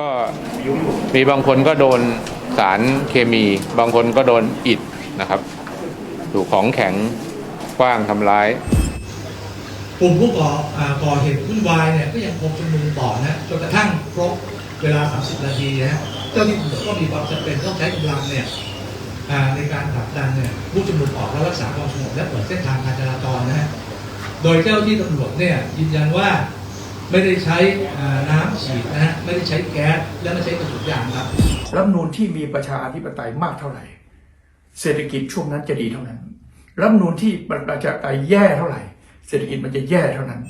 ก็มีบางคนก็โดนสารเคมี บางคนก็โดนอิฐนะครับถูกของแข็งกว้างทำร้าย กลุ่มผู้ก่อก่อเหตุวุ่นวายเนี่ยก็ยังคงชุมนุมต่อนะจนกระทั่งครบเวลา 30 นาทีนะเจ้าที่ตำรวจก็มีความจำเป็นต้องใช้กำลังเนี่ยในการผลักดันเนี่ยผู้ชุมนุมออกและรักษาความสงบและเปิดเส้นทางการจราจรนะฮะโดยเจ้าที่ตำรวจเนี่ยยืนยันว่า ไม่ได้ใช้อ่าน้ำฉีดนะฮะไม่ได้ใช้แก๊สและไม่ใช้กระสุนยางครับรัฐธรรมนูญที่มีประชาธิปไตยมากเท่าไหร่ เศรษฐกิจช่วงนั้นจะดีเท่านั้นรัฐธรรมนูญที่ประชาธิปไตยแย่เท่าไหร่ เศรษฐกิจมันจะแย่เท่านั้น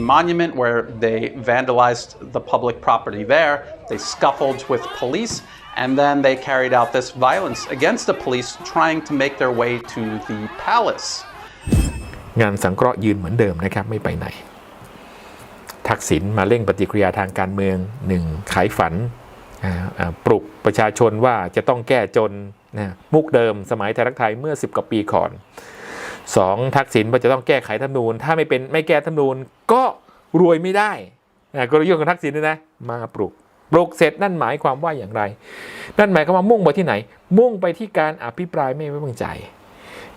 a monument where they vandalized the public property there. They scuffled with police, and then they carried out this violence against the police, trying to make their way to the palace. งานสังเคราะห์ยืนเหมือนเดิมนะครับไม่ไปไหน ทักษิณมาเร่งปฏิกิริยาทางการเมืองหนึ่งขายฝันปลุกประชาชนว่าจะต้องแก้จนนะมุกเดิมสมัยไทยรักไทยเมื่อ 10กว่าปีก่อนสองทักษิณว่าจะต้องแก้ไขธรรมนูญ ถ้าไม่เป็นไม่แก้ธรรมนูญก็รวยไม่ได้นะกลยุทธ์ของทักษิณเนยนะมาปลุกปลุกเสร็จนั่นหมายความว่าอย่างไร นั่นหมายความว่ามุ่งไปที่ไหน มุ่งไปที่การอภิปรายไม่ไว้วางใจ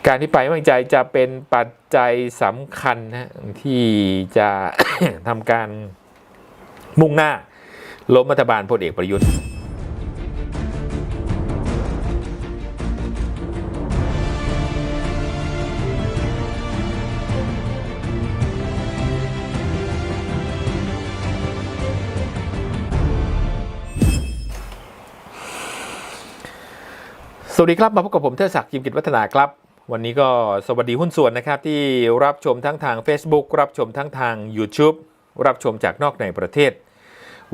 การที่ไปไม่วางใจจะเป็นปัจจัยสำคัญนะที่จะทำการมุ่งหน้าล้มรัฐบาลพลเอกประยุทธ์สวัสดีครับ มาพบกับผมเทศศักดิ์ยิมกิจวัฒนาครับ วันนี้ก็สวัสดีหุ้นส่วนนะครับ ที่รับชมทั้งทาง Facebook รับชมทั้งทาง YouTube รับชมจากนอกในประเทศ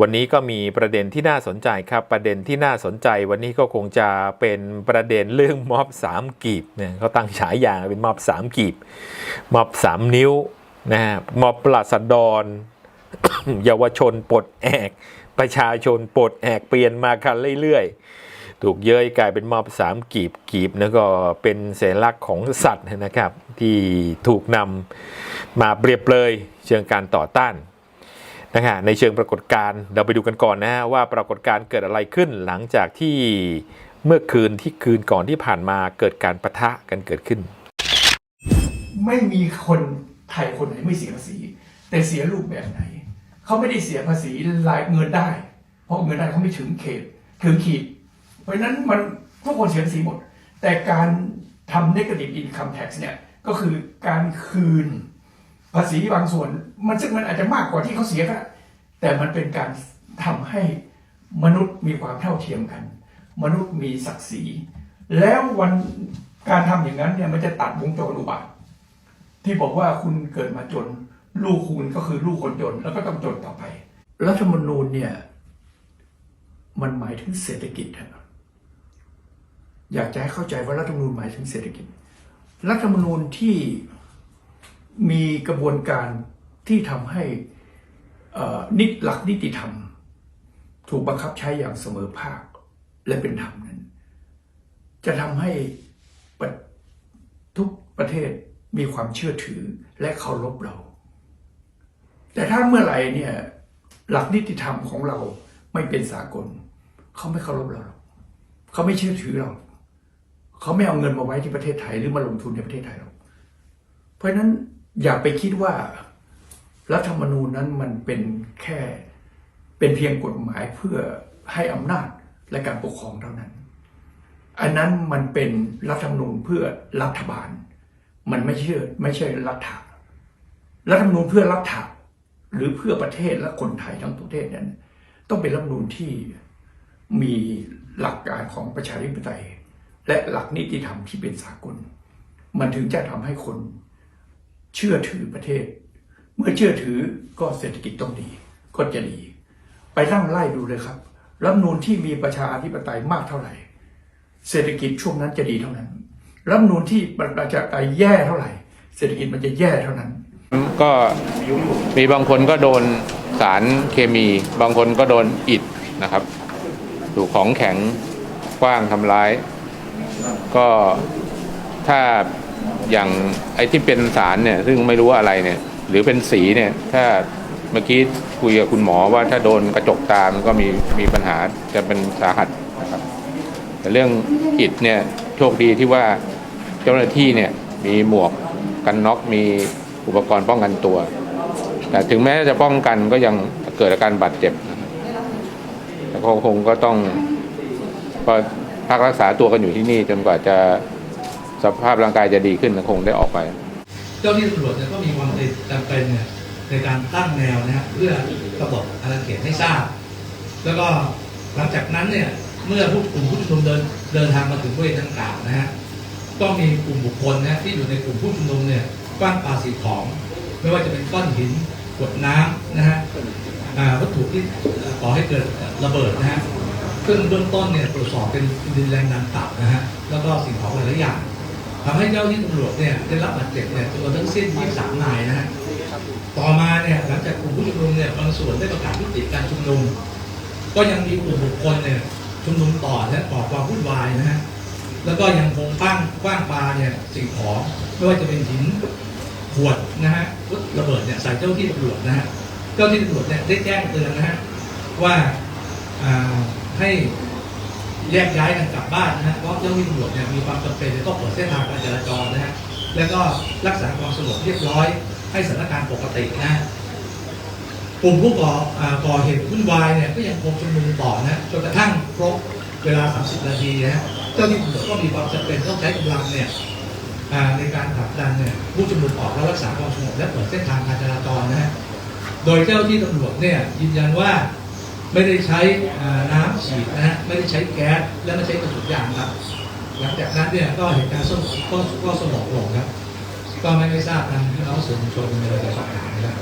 วันนี้ก็มีประเด็นที่น่าสนใจครับ ประเด็นที่น่าสนใจ วันนี้ก็คงจะเป็นประเด็นเรื่องม็อบสามกีบเนี่ยเขาตั้งฉายาเป็นม็อบสามกีบม็อบสามนิ้วนะฮะม็อบปราษฎรเยาวชนปลดแอก ประชาชนปลดแอกเปลี่ยนมากันเรื่อยๆ ถูกเย้ยกลายเป็นมอบสามกีบกีบแล้วก็เป็นสัญลักษณ์ของสัตว์นะครับ ที่ถูกนำมาเปรียบเลยเชิงการต่อต้านนะฮะในเชิงปรากฏการณ์เราไปดูกันก่อนนะฮะว่าปรากฏการณ์เกิดอะไรขึ้นหลังจากที่เมื่อคืนที่คืนก่อนที่ผ่านมาเกิดการประทะกันเกิดขึ้น ไม่มีคนไทยคนไหนไม่เสียภาษี แต่เสียรูปแบบไหน เขาไม่ได้เสียภาษีรายเงินได้ เพราะเงินได้เขาไม่ถึงเขตถึงขีด ราะฉะนั้นมันทุกคนเสียภาษีหมด แต่การทำ negative income tax เนี่ยก็คือการคืนภาษีบางส่วน มันซึ่งมันอาจจะมากกว่าที่เขาเสียก็แต่มันเป็นการทำให้มนุษย์มีความเท่าเทียมกัน มนุษย์มีศักดิ์ศรี แล้ววันการทำอย่างนั้นเนี่ยมันจะตัดวงจรอุบาทที่บอกว่าคุณเกิดมาจน ลูกคุณก็คือลูกคนจน แล้วก็ต้องจนต่อไป รัฐธรรมนูญเนี่ย มันหมายถึงเศรษฐกิจครับ อยากจะให้เข้าใจว่ารัฐธรรมนูญหมายถึงเศรษฐกิจ รัฐธรรมนูญที่มีกระบวนการที่ทำให้นิตหลักนิติธรรม ถูกบังคับใช้อย่างเสมอภาคและเป็นธรรมนั้น จะทำให้ทุกประเทศมีความเชื่อถือและเคารพเรา แต่ถ้าเมื่อไหร่เนี่ยหลักนิติธรรมของเราไม่เป็นสากล เขาไม่เคารพเรา เขาไม่เชื่อถือเรา เขาไม่เอาเงินมาไว้ที่ประเทศไทยหรือมาลงทุนในประเทศไทยหรอกเพราะฉะนั้นอย่าไปคิดว่ารัฐธรรมนูญนั้นมันเป็นแค่เป็นเพียงกฎหมายเพื่อให้อำนาจและการปกครองเท่านั้น อันนั้นมันเป็นรัฐธรรมนูญเพื่อรัฐบาล มันไม่เชื่อไม่ใช่รัฐารัฐธรรมนูญเพื่อรัฐาหรือเพื่อประเทศและคนไทยทั้งประเทศนั้น ต้องเป็นรัฐธรรมนูญที่มีหลักการของประชาธิปไตย และหลักนิติธรรมที่เป็นสากล มันถึงจะทำให้คนเชื่อถือประเทศ เมื่อเชื่อถือก็เศรษฐกิจต้องดี ก็จะดี ไปนั่งไล่ดูเลยครับรัฐนูญที่มีประชาธิปไตยมากเท่าไหร่ เศรษฐกิจช่วงนั้นจะดีเท่านั้นรัฐนูญที่ประชาธิปไตยแย่เท่าไหร่ เศรษฐกิจมันจะแย่เท่านั้น ก็มีบางคนก็โดนสารเคมี บางคนก็โดนอิฐนะครับถูกของแข็งกว้างทำร้าย ก็ถ้าอย่างไอ้ที่เป็นสารเนี่ย ซึ่งไม่รู้ว่าอะไรเนี่ย หรือเป็นสีเนี่ย ถ้าเมื่อกี้คุยกับคุณหมอว่าถ้าโดนกระจกตามันก็มีมีปัญหาจะเป็นสาหัสนะครับ แต่เรื่องอิดเนี่ยโชคดีที่ว่าเจ้าหน้าที่เนี่ยมีหมวกกันน็อกมีอุปกรณ์ป้องกันตัว แต่ถึงแม้จะป้องกันก็ยังเกิดอาการบาดเจ็บแต่ก็คงก็ต้องก็ พักรักษาตัวกันอยู่ที่นี่จนกว่าจะสภาพร่างกายจะดีขึ้นก็คงได้ออกไป เจ้าหน้าที่ตำรวจเนี่ยก็มีความจำเป็นเนี่ยในการตั้งแนวนะฮะเพื่อกำหนดอาณาเขตให้ทราบ แล้วก็หลังจากนั้นเนี่ยเมื่อผู้กลุ่มผู้ชุมนุมเดินเดินทางมาถึงบริเวณดังกล่าวนะฮะก็มีกลุ่มบุคคลนะที่อยู่ในกลุ่มผู้ชุมนุมเนี่ยกว้างปาสิ่งของ ไม่ว่าจะเป็นก้อนหินขวดน้ำนะฮะวัตถุที่ก่อให้เกิดระเบิดนะฮะ ซึ่งเบื้องต้นเนี่ยตรวจสอบเป็นดินแรงดันต่ำนะฮะแล้วก็สิ่งของหลายๆอย่างทำให้เจ้าที่ตำรวจเนี่ยได้รับบาดเจ็บเนี่ยจำนวนทั้งสิ้น23นายนะฮะต่อมาเนี่ยหลังจากกลุ่มผู้ชุมนุมเนี่ยบางส่วนได้ประกาศยุติการชุมนุม ก็ยังมีกลุ่มบุคคลเนี่ยชุมนุมต่อและก่อความวุ่นวายนะฮะแล้วก็ยังคงปั้งกว้างปาเนี่ยสิ่งของไม่ว่าจะเป็นหินขวดนะฮะวัตถุระเบิดเนี่ยใส่เจ้าที่ตำรวจนะฮะเจ้าที่ตำรวจเนี่ยได้แจ้งเตือนนะฮะว่า ให้แยกย้ายกันกลับบ้านนะฮะเพราะเจ้าหน้าที่ตำรวจเนี่ยมีความจำเป็นจะต้องเปิดเส้นทางการจราจรนะฮะแล้วก็รักษาความสงบเรียบร้อย ให้สถานการณ์ปกตินะฮะกลุ่มผู้ก่อก่อเหตุวุ่นวายเนี่ยก็ยังคงชุมนุมต่อนะจนกระทั่งครบเวลา 30 นาทีนะฮะเจ้าหน้าที่ตำรวจก็มีความจำเป็นต้องใช้กำลังเนี่ยในการผลักดันเนี่ยผู้ชุมนุมออกแล้วรักษาความสงบและเปิดเส้นทางการจราจรนะฮะโดยเจ้าที่ตำรวจเนี่ยยืนยันว่าไม่ได้ใช้อ่าน้ำ ฉีดนะฮะไม่ได้ใช้แก๊สและไม่ใช้กระสุนยางครับ หลังจากนั้นเนี่ยก็เหตุการณ์สงบก็ก็สงบลงครับ ก็ไม่ไม่ทราบทางพี่น้องสื่อมวลชนมีอะไรจะสอบถามนะครับ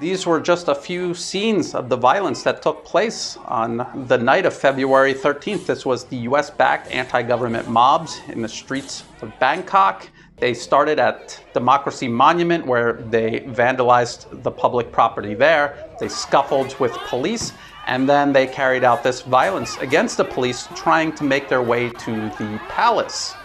These were just a few scenes of the violence that took place on the night of February 13th. This was the US backed anti government mobs in the streets of Bangkok. They started at Democracy Monument, where they vandalized the public property there. They scuffled with police, and then they carried out this violence against the police, trying to make their way to the palace.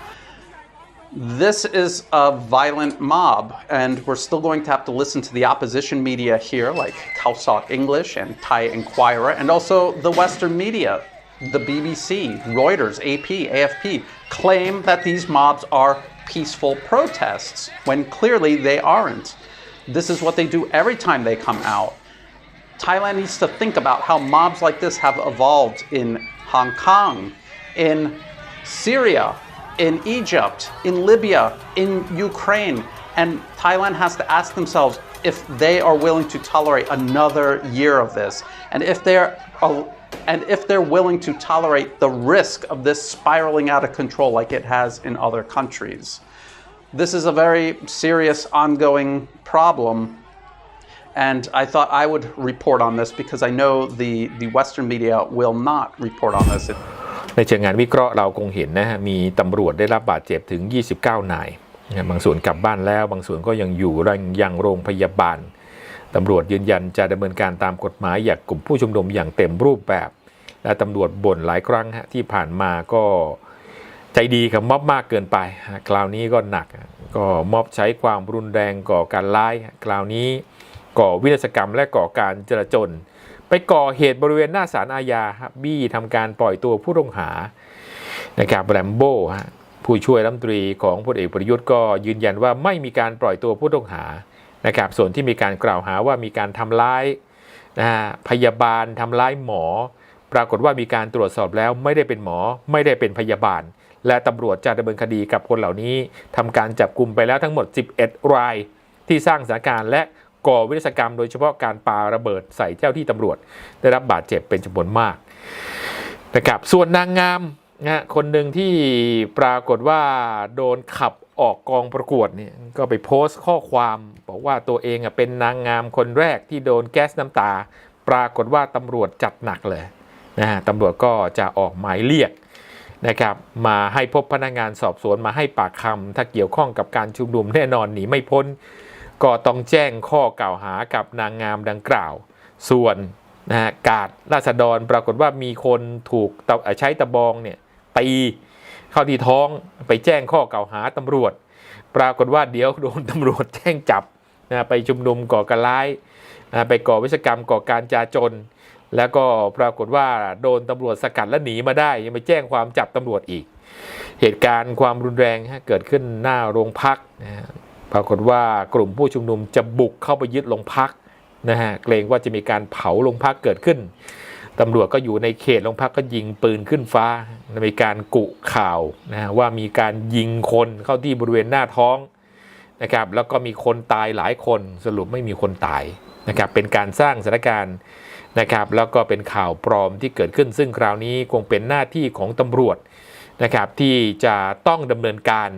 This is a violent mob, and we're still going to have to listen to the opposition media here, like Calsok English and Thai Inquirer, and also the Western media, the BBC, Reuters, AP, AFP, claim that these mobs are peaceful protests when clearly they aren't. This is what they do every time they come out. Thailand needs to think about how mobs like this have evolved in Hong Kong, in Syria, in Egypt, in Libya, in Ukraine. And Thailand has to ask themselves if they are willing to tolerate another year of this. And if they're uh, and if they're willing to tolerate the risk of this spiraling out of control like it has in other countries. This is a very serious ongoing problem and I thought I would report on this because I know the, the Western media will not report on this. ในเชิงงานวิเคราะห์เราคงเห็นนะฮะมีตำรวจได้รับบาดเจ็บถึง 29 นาย บางส่วนกลับบ้านแล้ว บางส่วนก็ยังอยู่ยังโรงพยาบาลตำรวจยืนยันจะดำเนินการตามกฎหมายอย่างกลุ่มผู้ชุมนุมอย่างเต็มรูปแบบ และตำรวจบ่นหลายครั้งฮะที่ผ่านมาก็ใจดีกับม็อบมากเกินไป คราวนี้ก็หนัก ก็ม็อบใช้ความรุนแรงก่อการร้าย คราวนี้ ก่อวินาศกรรมและก่อการจลาจลไปก่อเหตุบริเวณหน้าศาลอาญาบบี้ทำการปล่อยตัวผู้ต้องหานะครับแรมโบ้ฮะผู้ช่วยรัฐมนตรีของพลเอกประยุทธ์ก็ยืนยันว่าไม่มีการปล่อยตัวผู้ต้องหานะครับส่วนที่มีการกล่าวหาว่ามีการทำร้ายนะฮะพยาบาลทำร้ายหมอ ปรากฏว่ามีการตรวจสอบแล้วไม่ได้เป็นหมอ ไม่ได้เป็นพยาบาล และตำรวจจะดำเนินคดีกับคนเหล่านี้ทำการจับกลุ่มไปแล้วทั้งหมด 11 รายที่สร้างสถานการณ์และ ก่อวินาศกรรมโดยเฉพาะการปาระเบิดใส่เจ้าที่ตำรวจ ได้รับบาดเจ็บเป็นจำนวนมากนะครับส่วนนางงามนะคนหนึ่งที่ปรากฏว่าโดนขับออกกองประกวดเนี่ยก็ไปโพสต์ข้อความบอกว่าตัวเองอะเป็นนางงามคนแรกที่โดนแก๊สน้ำตา ปรากฏว่าตำรวจจัดหนักเลยนะฮะตำรวจก็จะออกหมายเรียกนะครับมาให้พบพนักงานสอบสวนมาให้ปากคำถ้าเกี่ยวข้องกับการชุมนุมแน่นอนหนีไม่พ้น ก็ต้องแจ้งข้อกล่าวหากับนางงามดังกล่าว ส่วนนะฮะกาดราษฎรปรากฏว่ามีคนถูกใช้ตะบองเนี่ยตีเข้าที่ท้องไปแจ้งข้อกล่าวหาตำรวจ ปรากฏว่าเดี๋ยวโดนตำรวจแจ้งจับนะไปชุมนุมก่อการร้ายนะไปก่อวิศกรรมก่อการจาจน แล้วก็ปรากฏว่าโดนตำรวจสกัดและหนีมาได้ ยังไปแจ้งความจับตำรวจอีก เหตุการณ์ความรุนแรงเกิดขึ้นหน้าโรงพักนะ ปรากฏว่ากลุ่มผู้ชุมนุมจะบุกเข้าไปยึดโรงพักนะฮะเกรงว่าจะมีการเผาโรงพักเกิดขึ้นตำรวจก็อยู่ในเขตโรงพักก็ยิงปืนขึ้นฟ้า มีการกุข่าวนะฮะว่ามีการยิงคนเข้าที่บริเวณหน้าท้องนะครับแล้วก็มีคนตายหลายคนสรุปไม่มีคนตายนะครับเป็นการสร้างสถานการณ์นะครับแล้วก็เป็นข่าวปลอมที่เกิดขึ้น ซึ่งคราวนี้คงเป็นหน้าที่ของตำรวจนะครับที่จะต้องดำเนินการ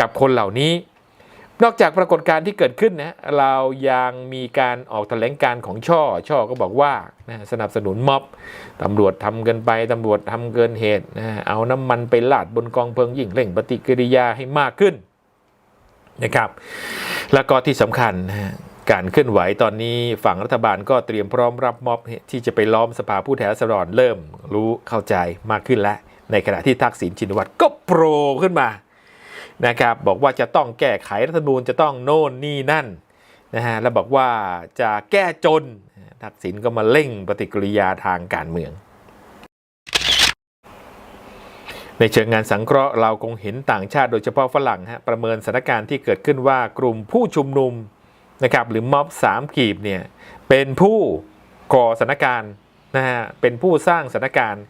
กับคนเหล่านี้ นอกจากปรากฏการณ์ที่เกิดขึ้นนะเรายังมีการออกแถลงการของช่อ ช่อก็บอกว่านะสนับสนุนม็อบตำรวจทำเกินไปตำรวจทำเกินเหตุนะเอาน้ำมันไปลาดบนกองเพลิงยิ่งเร่งปฏิกิริยาให้มากขึ้นนะครับ แล้วก็ที่สำคัญนะการเคลื่อนไหวตอนนี้ฝั่งรัฐบาลก็เตรียมพร้อมรับม็อบที่จะไปล้อมสภาผู้แทนราษฎรเริ่มรู้เข้าใจมากขึ้นแล้ว ในขณะที่ทักษิณชินวัตรก็โปรขึ้นมา นะครับบอกว่าจะต้องแก้ไขรัฐธรรมนูญจะต้องโน่นนี่นั่นนะฮะแล้วบอกว่าจะแก้จนทักษิณก็มาเร่งปฏิกิริยาทางการเมือง ในเชิงงานสังเคราะห์เราคงเห็นต่างชาติโดยเฉพาะฝรั่งฮะประเมินสถานการณ์ที่เกิดขึ้นว่ากลุ่มผู้ชุมนุมนะครับหรือม็อบสามกีบเนี่ยเป็นผู้ก่อสถานการณ์นะฮะเป็นผู้สร้างสถานการณ์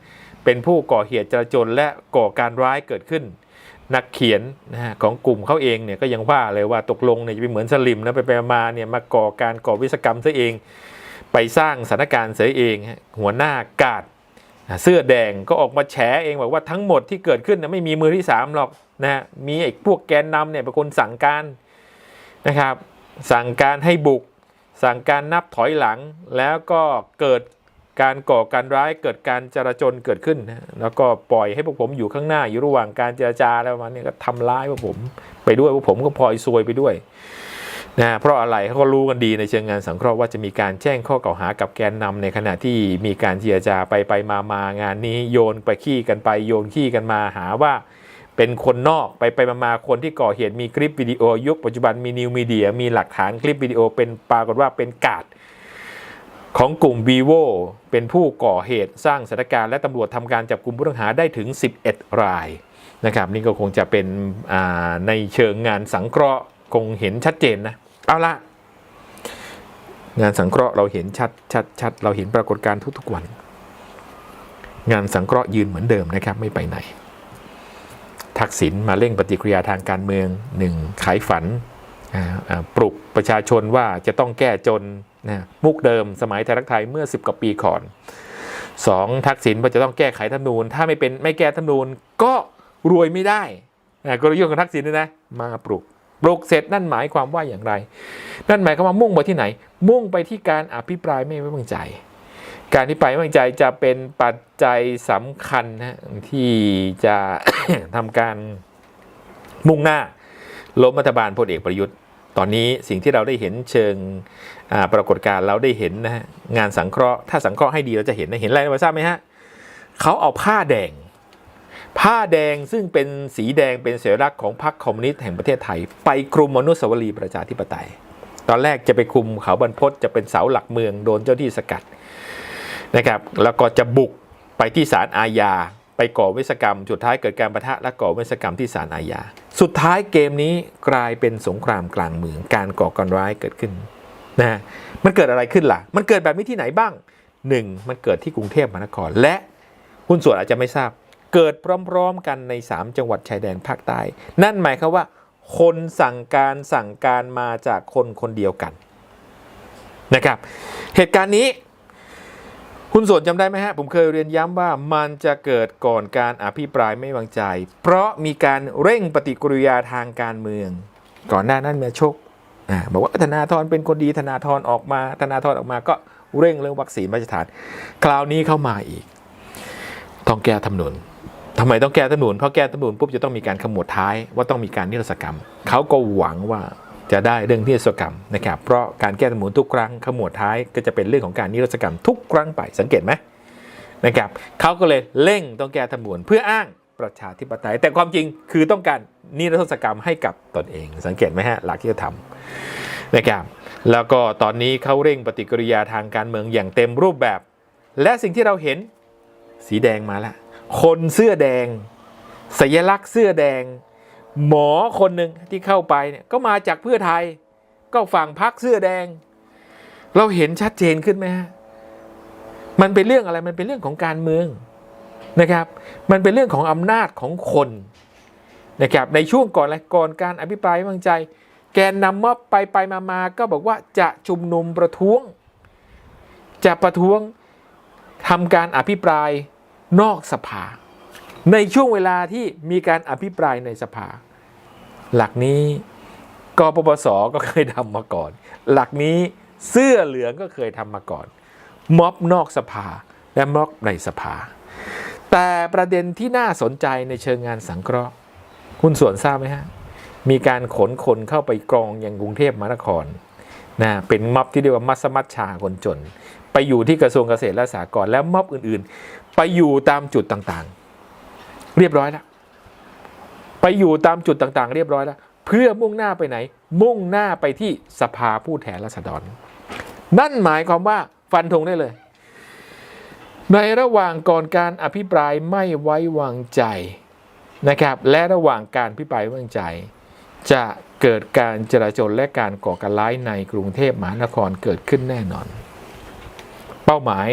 เป็นผู้ก่อเหตุจราจนและก่อการร้ายเกิดขึ้น นักเขียนนะฮะของกลุ่มเขาเองเนี่ยก็ยังว่าเลยว่าตกลงเนี่ยจะไปเหมือนสลิมนะไปไปมาเนี่ยมาก่อการก่อวิศกรรมซะเอง ไปสร้างสถานการณ์เสียเองหัวหน้ากาดเสื้อแดงก็ออกมาแฉเองบอกว่าทั้งหมดที่เกิดขึ้นนะไม่มีมือที่สามหรอกนะฮะมีไอ้พวกแกนนำเนี่ยเป็นคนสั่งการนะครับสั่งการให้บุก สั่งการนับถอยหลังแล้วก็เกิด การก่อการร้ายเกิดการจราจนเกิดขึ้น แล้วก็ปล่อยให้พวกผมอยู่ข้างหน้าอยู่ระหว่างการเจรจาแล้วมันเนี่ยก็ทำร้ายพวกผมไปด้วยพวกผมก็พลอยซวยไปด้วยนะเพราะอะไรเขาก็รู้กันดีในเชิงงานสังเคราะห์ว่าจะมีการแจ้งข้อกล่าวหากับแกนนำในขณะที่มีการเจรจาไปไปมามางานนี้โยนไปขี้กันไปโยนขี้กันมาหาว่าเป็นคนนอกไปไปมามาคนที่ก่อเหตุมีคลิปวิดีโอยุคปัจจุบันมีนิวมีเดียมีหลักฐานคลิปวิดีโอเป็นปรากฏว่าเป็นกาด ของกลุ่ม vivo เป็นผู้ก่อเหตุสร้างสถานการณ์และตำรวจทำการจับกลุ่มผู้ต้องหาได้ถึง 11 รายนะครับนี่ก็คงจะเป็นในเชิงงานสังเคราะห์คงเห็นชัดเจนนะเอาละงานสังเคราะห์เราเห็นชัดชัดชัดเราเห็นปรากฏการณ์ทุกๆวัน งานสังเคราะห์ยืนเหมือนเดิมนะครับไม่ไปไหน ทักษิณมาเร่งปฏิกิริยาทางการเมืองหนึ่งขายฝันปลุกประชาชนว่าจะต้องแก้จน นะมุกเดิมสมัยไทยรักไทยเมื่อ 10 กว่าปีก่อนสองทักษิณว่าจะต้องแก้ไขธรรมนูญ ถ้าไม่เป็นไม่แก้ธรรมนูญก็รวยไม่ได้นะกลยุทธ์ของทักษิณนี่นะมาปลุกปลุกเสร็จนั่นหมายความว่าอย่างไร นั่นหมายความว่ามุ่งไปที่ไหน มุ่งไปที่การอภิปรายไม่ไว้วางใจ การอภิปรายไม่ไว้วางใจจะเป็นปัจจัยสำคัญนะที่จะทำการมุ่งหน้าล้มรัฐบาลพลเอกประยุทธ์ ตอนนี้สิ่งที่เราได้เห็นเชิงปรากฏการณ์เราได้เห็นนะฮะงานสังเคราะห์ถ้าสังเคราะห์ให้ดีเราจะเห็นนะเห็นอะไรมาทราบไหมฮะเขาเอาผ้าแดง ผ้าแดงซึ่งเป็นสีแดงเป็นสัญลักษณ์ของพรรคคอมมิวนิสต์แห่งประเทศไทย ไปคลุมอนุสาวรีย์ประชาธิปไตย ตอนแรกจะไปคลุมเขาบรรพตจะเป็นเสาหลักเมืองโดนเจ้าที่สกัดนะครับแล้วก็จะบุกไปที่ศาลอาญาไปก่อวิศกรรมสุดท้ายเกิดการประทะและก่อวิศกรรมที่ศาลอาญา สุดท้ายเกมนี้กลายเป็นสงครามกลางเมืองการก่อการร้ายเกิดขึ้นนะฮะมันเกิดอะไรขึ้นล่ะ มันเกิดแบบนี้ที่ไหนบ้างหนึ่งมันเกิดที่กรุงเทพมหานคร และหุ้นส่วนอาจจะไม่ทราบ เกิดพร้อมๆกันใน 3 จังหวัดชายแดนภาคใต้ นั่นหมายความว่า คนสั่งการสั่งการมาจากคนคนเดียวกันนะครับ เหตุการณ์นี้ คุณส่วนจำได้ไหมฮะ ผมเคยเรียนย้ำว่ามันจะเกิดก่อนการอภิปรายไม่วางใจ เพราะมีการเร่งปฏิกิริยาทางการเมือง ก่อนหน้านั้นเมียโชคอ่าบอกว่าธนาธรเป็นคนดีธนาธรออกมาธนาธรออกมาก็เร่งเรื่องวัคซีนมาตรฐาน คราวนี้เข้ามาอีก ต้องแก้ธรรมนูญทำไมต้องแก้ธรรมนูญเพราะแก้ธรรมนูญปุ๊บจะต้องมีการขมวดท้ายว่าต้องมีการนิรศกรรมเขาก็หวังว่า จะได้เรื่องนิรศกรรมนะครับ เพราะการแก้ธรรมนูญทุกครั้งขมวดท้ายก็จะเป็นเรื่องของการนิรศกรรมทุกครั้งไปสังเกตไหมนะครับเขาก็เลยเร่งต้องแก้ธรรมนูญเพื่ออ้างประชาธิปไตย แต่ความจริงคือต้องการนิรโทษกรรมให้กับตนเอง สังเกตไหมฮะหลักที่จะทำนะครับแล้วก็ตอนนี้เขาเร่งปฏิกิริยาทางการเมืองอย่างเต็มรูปแบบ และสิ่งที่เราเห็นสีแดงมาแล้วคนเสื้อแดง สัญลักษณ์เสื้อแดง หมอคนหนึ่งที่เข้าไปเนี่ยก็มาจากเพื่อไทย ก็ฝั่งพักเสื้อแดง เราเห็นชัดเจนขึ้นไหมฮะมันเป็นเรื่องอะไรมันเป็นเรื่องของการเมืองนะครับ มันเป็นเรื่องของอำนาจของคนนะครับในช่วงก่อนอะไรก่อนการอภิปรายไม่วางใจ แกนนำม็อบไปไปมามาก็บอกว่าจะชุมนุมประท้วง จะประท้วงทำการอภิปรายนอกสภา ในช่วงเวลาที่มีการอภิปรายในสภา หลักนี้กปปสก็เคยทำมาก่อน หลักนี้เสื้อเหลืองก็เคยทำมาก่อน ม็อบนอกสภาและม็อบในสภา แต่ประเด็นที่น่าสนใจในเชิงงานสังเคราะห์คุณส่วนทราบไหมฮะ มีการขนคนเข้าไปกรองอยังกรุงเทพมหานครนะเป็นม็อบที่เรียกว่ามัสมัชชาคนจน ไปอยู่ที่กระทรวงเกษตรและสหกรณ์และม็อบอื่นๆ ไปอยู่ตามจุดต่างๆ เรียบร้อยแล้วไปอยู่ตามจุดต่างๆ เรียบร้อยแล้ว เพื่อมุ่งหน้าไปไหน มุ่งหน้าไปที่สภาผู้แทนราษฎร นั่นหมายความว่าฟันธงได้เลย ในระหว่างก่อนการอภิปรายไม่ไว้วางใจนะครับ และระหว่างการอภิปรายไว้วางใจ จะเกิดการจราจนและการก่อการร้ายในกรุงเทพมหานครเกิดขึ้นแน่นอน เป้าหมาย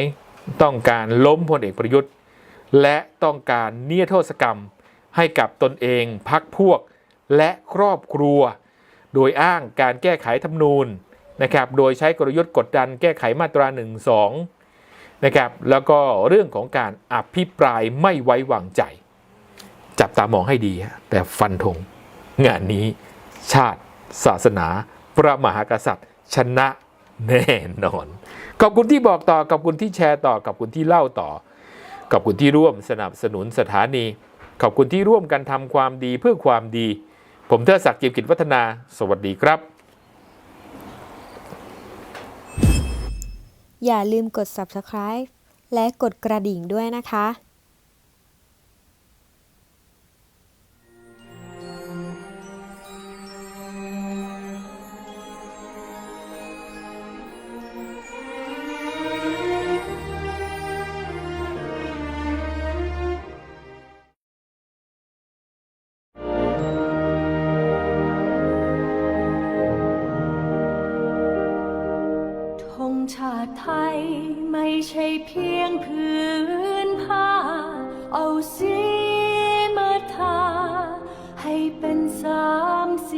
ต้องการล้มพลเอกประยุทธ์ และต้องการเนียโทษกรรม ให้กับตนเองพักพวก และครอบครัว โดยอ้างการแก้ไขธรรมนูญนะครับ โดยใช้กลยุทธ์กดดันแก้ไขมาตรา1 2นะครับ แล้วก็เรื่องของการอภิปรายไม่ไว้วางใจ จับตามองให้ดี แต่ฟันธงงานนี้ ชาติ ศาสนา พระมหากษัตริย์ ชนะแน่นอน ขอบคุณที่บอกต่อ ขอบคุณที่แชร์ต่อ ขอบคุณที่เล่าต่อ ขอบคุณที่ร่วมสนับสนุนสถานี ขอบคุณที่ร่วมกันทำความดีเพื่อความดี ผมเทดศักดิ์เกียรติกิจวัฒนา สวัสดีครับ อย่าลืมกด subscribe และกดกระดิ่งด้วยนะคะ ชาติไทยไม่ใช่เพียงพื้นผ้า เอาสีมาทาให้เป็นสามส